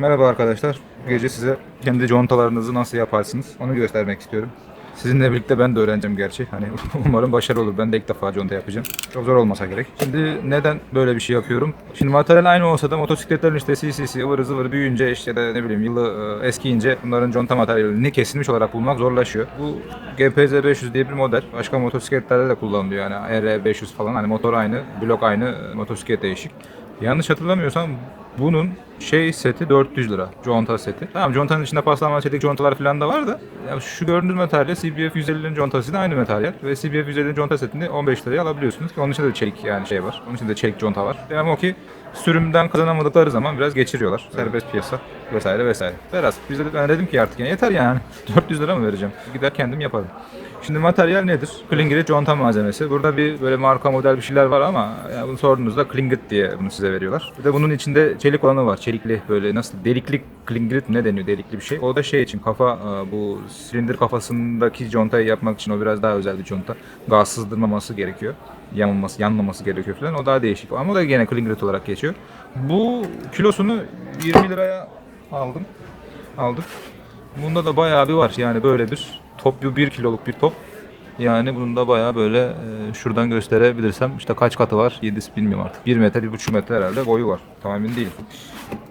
Merhaba arkadaşlar. Bu gece size kendi contalarınızı nasıl yaparsınız onu göstermek istiyorum. Sizinle birlikte ben de öğreneceğim gerçi. Hani umarım başarılı olur. Ben de ilk defa conta yapacağım. Çok zor olmasa gerek. Şimdi neden böyle bir şey yapıyorum? Şimdi materyal aynı olsa da motosikletlerin işte CC'si ıvırı zıvırı büyüyünce işte de ne bileyim yılı e, eskiyince bunların conta materyalini kesilmiş olarak bulmak zorlaşıyor. Bu GPZ 500 diye bir model. Başka motosikletlerde de kullanılıyor yani RE500 falan. Hani motor aynı, blok aynı, e, motosiklet değişik. Yanlış hatırlamıyorsam bunun şey seti 400 lira. Conta seti. Tamam contanın içinde paslanma çelik contalar falan da var da ya şu gördüğünüz materyal CBF 150'nin contası da aynı materyal. Ve CBF 150'nin conta setini 15 liraya alabiliyorsunuz ki onun içinde de çelik yani şey var. Onun içinde de çelik conta var. Ama o ki sürümden kazanamadıkları zaman biraz geçiriyorlar. Serbest piyasa vesaire vesaire. Biraz biz de ben dedim ki artık yani yeter yani. 400 lira mı vereceğim? Gider kendim yaparım. Şimdi materyal nedir? Klingrit conta malzemesi. Burada bir böyle marka model bir şeyler var ama ya bunu sorduğunuzda Klingrit diye bunu size veriyorlar. Bir de bunun içinde çelik olanı var. Çelikli böyle nasıl delikli Klingrit ne deniyor delikli bir şey. O da şey için kafa e, bu silindir kafasındaki contayı yapmak için o biraz daha özel bir conta. Gaz sızdırmaması gerekiyor. Yanmaması, yanmaması gerekiyor falan. O daha değişik. Ama o da gene Klingrit olarak geçiyor. Bu kilosunu 20 liraya aldım. Aldık. Bunda da bayağı bir var. Yani böyle bir top, bir 1 kiloluk bir top. Yani bunun da bayağı böyle e, şuradan gösterebilirsem işte kaç katı var? 7'si bilmiyorum artık. 1 metre, 1,5 metre herhalde boyu var. Tam emin değilim.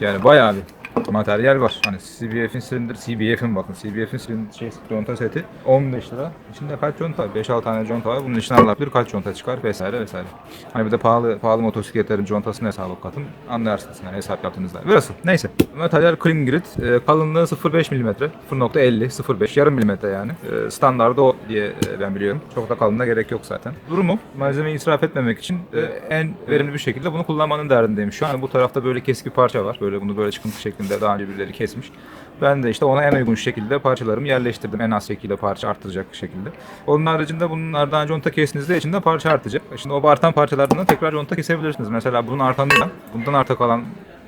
Yani bayağı bir materyal var. Hani CBF'in silindir, CBF'in bakın CBF'in silindir şey, conta seti 15 lira. İçinde kaç conta? 5-6 tane conta var. Bunun içine Allah bilir kaç conta çıkar vesaire vesaire. Hani bir de pahalı pahalı motosikletlerin contasını hesaba katın. Anlarsınız yani hesap yaptığınızda. Burası. Neyse. Materyal clean grit. E, kalınlığı 0.5 mm. 0.50, 0.5 yarım milimetre yani. E, standardı o diye e, ben biliyorum. Çok da kalınlığa gerek yok zaten. Durumu malzemeyi israf etmemek için e, en verimli bir şekilde bunu kullanmanın derdindeyim. Şu an bu tarafta böyle kesik bir parça var. Böyle bunu böyle çıkıntı şeklinde daha önce birileri kesmiş. Ben de işte ona en uygun şekilde parçalarımı yerleştirdim. En az şekilde parça arttıracak şekilde. Onun haricinde bunlardan conta kestiğinizde içinde parça artacak. Şimdi o artan parçalardan tekrar conta kesebilirsiniz. Mesela bunun artanından, bundan arta kalan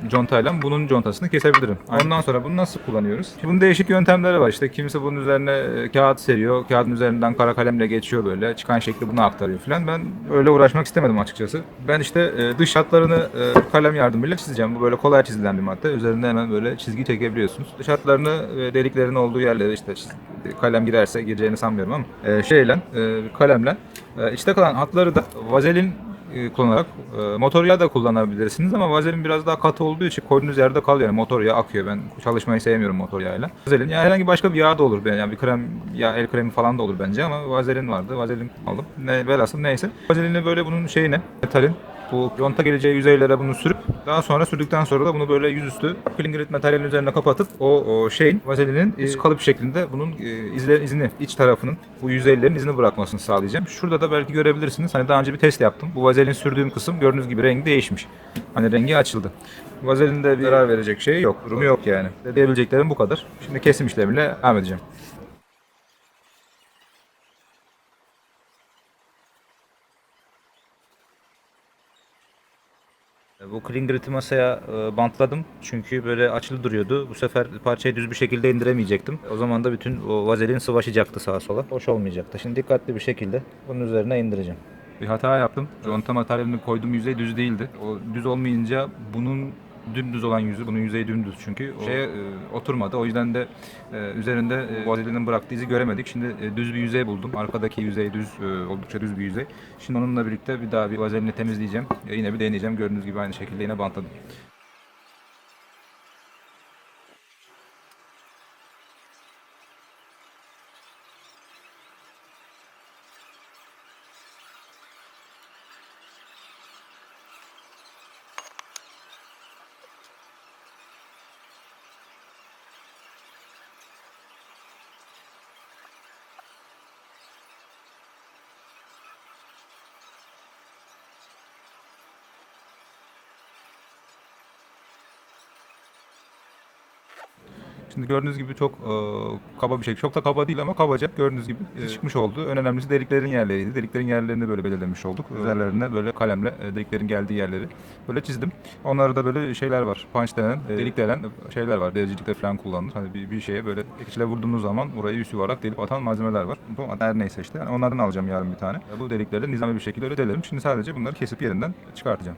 contayla bunun contasını kesebilirim. Ondan sonra bunu nasıl kullanıyoruz? Bunun değişik yöntemleri var. İşte kimse bunun üzerine e, kağıt seriyor. Kağıdın üzerinden kara kalemle geçiyor böyle. Çıkan şekli buna aktarıyor falan. Ben öyle uğraşmak istemedim açıkçası. Ben işte e, dış hatlarını e, kalem yardımıyla çizeceğim. Bu böyle kolay çizilen bir madde. Üzerinde hemen böyle çizgi çekebiliyorsunuz. Dış hatlarını ve deliklerin olduğu yerlere işte kalem girerse gireceğini sanmıyorum ama şeyle kalemle içte kalan hatları da vazelin kullanarak e, motor yağı da kullanabilirsiniz ama vazelin biraz daha katı olduğu için koyduğunuz yerde kalıyor. Yani motor yağı akıyor. Ben çalışmayı sevmiyorum motor yağıyla. Vazelin ya herhangi başka bir yağ da olur. Yani bir krem ya el kremi falan da olur bence ama vazelin vardı. Vazelin aldım. Ne velhasıl neyse. Vazelini böyle bunun şeyine metalin bu yonta geleceği yüzeylere bunu sürüp daha sonra sürdükten sonra da bunu böyle yüzüstü klingrit materyalin üzerine kapatıp o, o şeyin vazelinin iz kalıp şeklinde bunun e, izle, izini iç tarafının bu yüzeylerin izini bırakmasını sağlayacağım. Şurada da belki görebilirsiniz. Hani daha önce bir test yaptım. Bu vazelin sürdüğüm kısım gördüğünüz gibi rengi değişmiş. Hani rengi açıldı. Vazelinde bir zarar verecek şey yok. Durumu yok yani. Diyebileceklerim bu kadar. Şimdi kesim işlemiyle devam edeceğim. Bu Klinger'ı masaya e, bantladım çünkü böyle açılı duruyordu. Bu sefer parçayı düz bir şekilde indiremeyecektim. O zaman da bütün o vazelin sıvaşacaktı sağa sola. Hoş olmayacaktı. Şimdi dikkatli bir şekilde bunun üzerine indireceğim. Bir hata yaptım. Conta materyalini koyduğum yüzey düz değildi. O düz olmayınca bunun dümdüz olan yüzü, bunun yüzeyi dümdüz çünkü o şeye e, oturmadı. O yüzden de e, üzerinde e, vazelinin bıraktığı izi göremedik. Şimdi e, düz bir yüzey buldum. Arkadaki yüzey düz, e, oldukça düz bir yüzey. Şimdi onunla birlikte bir daha bir vazelini temizleyeceğim. E, yine bir deneyeceğim. Gördüğünüz gibi aynı şekilde yine bantladım. Şimdi gördüğünüz gibi çok e, kaba bir şey. Çok da kaba değil ama kabaca gördüğünüz gibi e, çıkmış oldu. En önemlisi deliklerin yerleriydi. Deliklerin yerlerini böyle belirlemiş olduk. Üzerlerine böyle kalemle e, deliklerin geldiği yerleri böyle çizdim. Onlarda böyle şeyler var. Punch denen, e, delik denen şeyler var. Dericilikte falan kullanılır. Hani bir, bir şeye böyle keçile vurduğunuz zaman orayı üst yuvarak delip atan malzemeler var. Bu her neyse işte. Yani onlardan alacağım yarın bir tane. Bu delikleri nizami bir şekilde öyle delerim. Şimdi sadece bunları kesip yerinden çıkartacağım.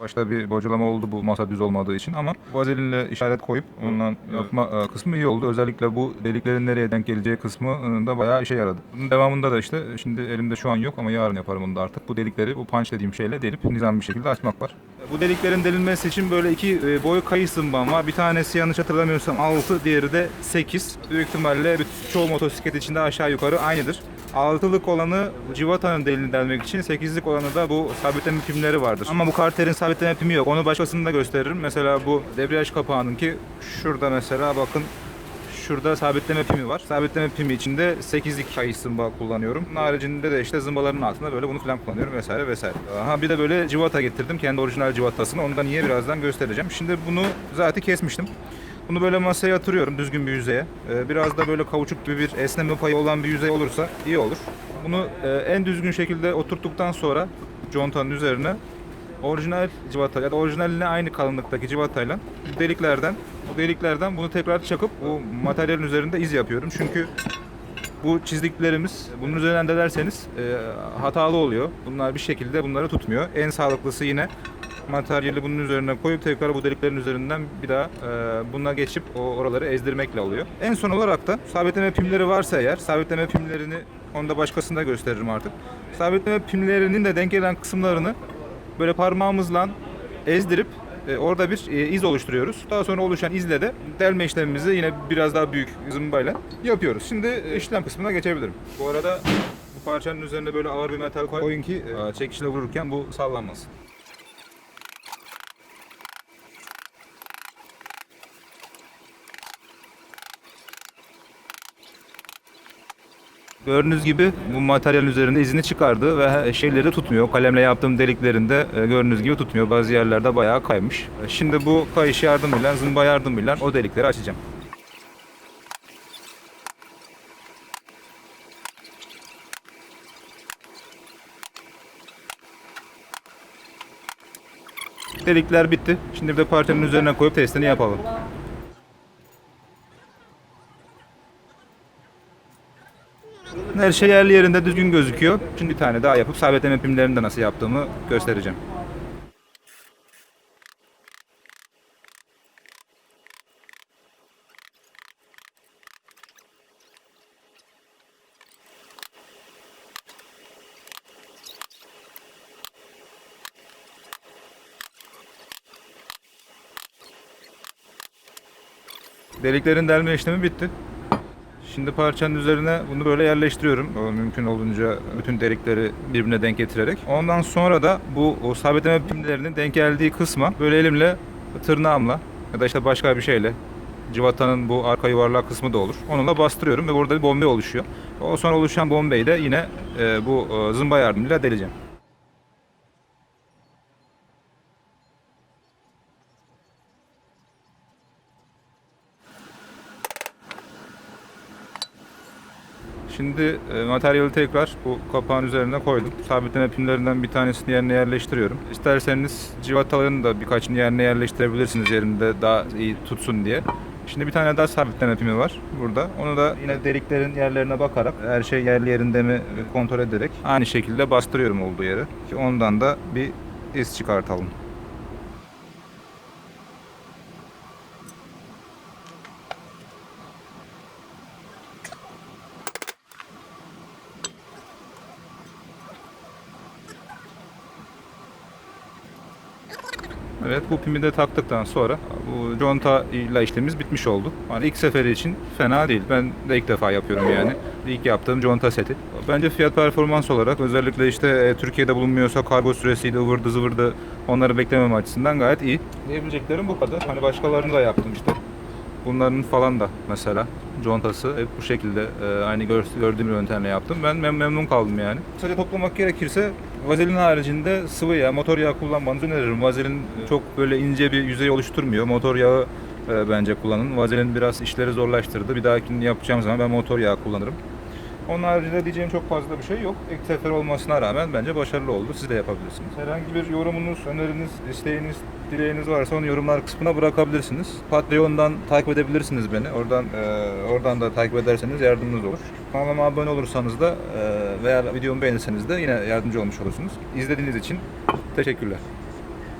Başta bir bocalama oldu bu masa düz olmadığı için ama vazelinle işaret koyup ondan yapma e, kısmı iyi oldu. Özellikle bu deliklerin nereye denk geleceği kısmı e, da bayağı işe yaradı. Bunun devamında da işte şimdi elimde şu an yok ama yarın yaparım bunu da artık. Bu delikleri bu punch dediğim şeyle delip nizam bir şekilde açmak var. Bu deliklerin delinmesi için böyle iki e, boy kayış zımbam var. Bir tanesi yanlış hatırlamıyorsam 6, diğeri de 8. Büyük ihtimalle çoğu motosiklet içinde aşağı yukarı aynıdır. Altılık olanı civatanın delini delmek için, 8'lik olanı da bu sabitleme pimleri vardır. Ama bu karterin sabitleme pimi yok. Onu başkasını da gösteririm. Mesela bu debriyaj kapağının ki şurada mesela bakın Şurada sabitleme pimi var. Sabitleme pimi içinde 8'lik kayış zımba kullanıyorum. Bunun haricinde de işte zımbaların altında böyle bunu falan kullanıyorum vesaire vesaire. Aha bir de böyle civata getirdim. Kendi orijinal civatasını. Onu da niye birazdan göstereceğim. Şimdi bunu zaten kesmiştim. Bunu böyle masaya yatırıyorum düzgün bir yüzeye. Ee, Biraz da böyle kavuçuk gibi bir esneme payı olan bir yüzey olursa iyi olur. Bunu e, en düzgün şekilde oturttuktan sonra contanın üzerine orijinal civata ya da orijinaline aynı kalınlıktaki civatayla deliklerden bu deliklerden bunu tekrar çakıp bu materyalin üzerinde iz yapıyorum. Çünkü bu çizdiklerimiz bunun üzerinden delerseniz e, hatalı oluyor. Bunlar bir şekilde bunları tutmuyor. En sağlıklısı yine materyali bunun üzerine koyup tekrar bu deliklerin üzerinden bir daha e, buna geçip o oraları ezdirmekle oluyor. En son olarak da sabitleme pimleri varsa eğer sabitleme pimlerini onu da başkasında gösteririm artık. Sabitleme pimlerinin de denk gelen kısımlarını böyle parmağımızla ezdirip e, orada bir e, iz oluşturuyoruz. Daha sonra oluşan izle de delme işlemimizi yine biraz daha büyük zımbayla yapıyoruz. Şimdi e, işlem kısmına geçebilirim. Bu arada bu parçanın üzerine böyle ağır bir metal koy- koyun ki e, çekişle vururken bu sallanmasın. Gördüğünüz gibi bu materyal üzerinde izini çıkardı ve şeyleri tutmuyor. Kalemle yaptığım deliklerinde e, gördüğünüz gibi tutmuyor. Bazı yerlerde bayağı kaymış. E, Şimdi bu kayış yardımıyla, zımba yardımıyla o delikleri açacağım. Delikler bitti. Şimdi bir de parçanın üzerine koyup testini yapalım. Her şey yerli yerinde düzgün gözüküyor. Şimdi bir tane daha yapıp sabitleme pimlerini de nasıl yaptığımı göstereceğim. Deliklerin delme işlemi bitti. Şimdi parçanın üzerine bunu böyle yerleştiriyorum. O mümkün olunca bütün delikleri birbirine denk getirerek. Ondan sonra da bu o sabitleme pimlerinin denk geldiği kısma böyle elimle tırnağımla ya da işte başka bir şeyle civatanın bu arka yuvarlak kısmı da olur. Onunla bastırıyorum ve burada bir bombe oluşuyor. O sonra oluşan bombeyi de yine e, bu e, zımba yardımıyla deleceğim. Şimdi e, materyali tekrar bu kapağın üzerine koydum. Sabitleme pimlerinden bir tanesini yerine yerleştiriyorum. İsterseniz civataların da birkaçını yerine yerleştirebilirsiniz yerinde daha iyi tutsun diye. Şimdi bir tane daha sabitleme pimi var burada. Onu da yine deliklerin yerlerine bakarak her şey yerli yerinde mi kontrol ederek aynı şekilde bastırıyorum olduğu yere. Ki ondan da bir iz çıkartalım. Evet bu pimi de taktıktan sonra bu conta ile işlemimiz bitmiş oldu. Hani ilk seferi için fena değil. Ben de ilk defa yapıyorum yani. İlk yaptığım conta seti. Bence fiyat performans olarak özellikle işte e, Türkiye'de bulunmuyorsa kargo süresiydi ıvırdı zıvırdı onları beklemem açısından gayet iyi. Diyebileceklerim bu kadar. Hani başkalarını da yaptım işte. Bunların falan da mesela contası hep bu şekilde e, aynı gör, gördüğüm yöntemle yaptım. Ben mem- memnun kaldım yani. Sadece toplamak gerekirse vazelin haricinde sıvı yağ, motor yağı kullanmanızı öneririm. Vazelin çok böyle ince bir yüzey oluşturmuyor. Motor yağı e, bence kullanın. Vazelin biraz işleri zorlaştırdı. Bir dahakini yapacağım zaman ben motor yağı kullanırım. Onun haricinde diyeceğim çok fazla bir şey yok. İlk sefer olmasına rağmen bence başarılı oldu. Siz de yapabilirsiniz. Herhangi bir yorumunuz, öneriniz, isteğiniz, dileğiniz varsa onu yorumlar kısmına bırakabilirsiniz. Patreon'dan takip edebilirsiniz beni. Oradan e, oradan da takip ederseniz yardımınız olur. Kanalıma abone olursanız da e, veya videomu beğenirseniz de yine yardımcı olmuş olursunuz. İzlediğiniz için teşekkürler.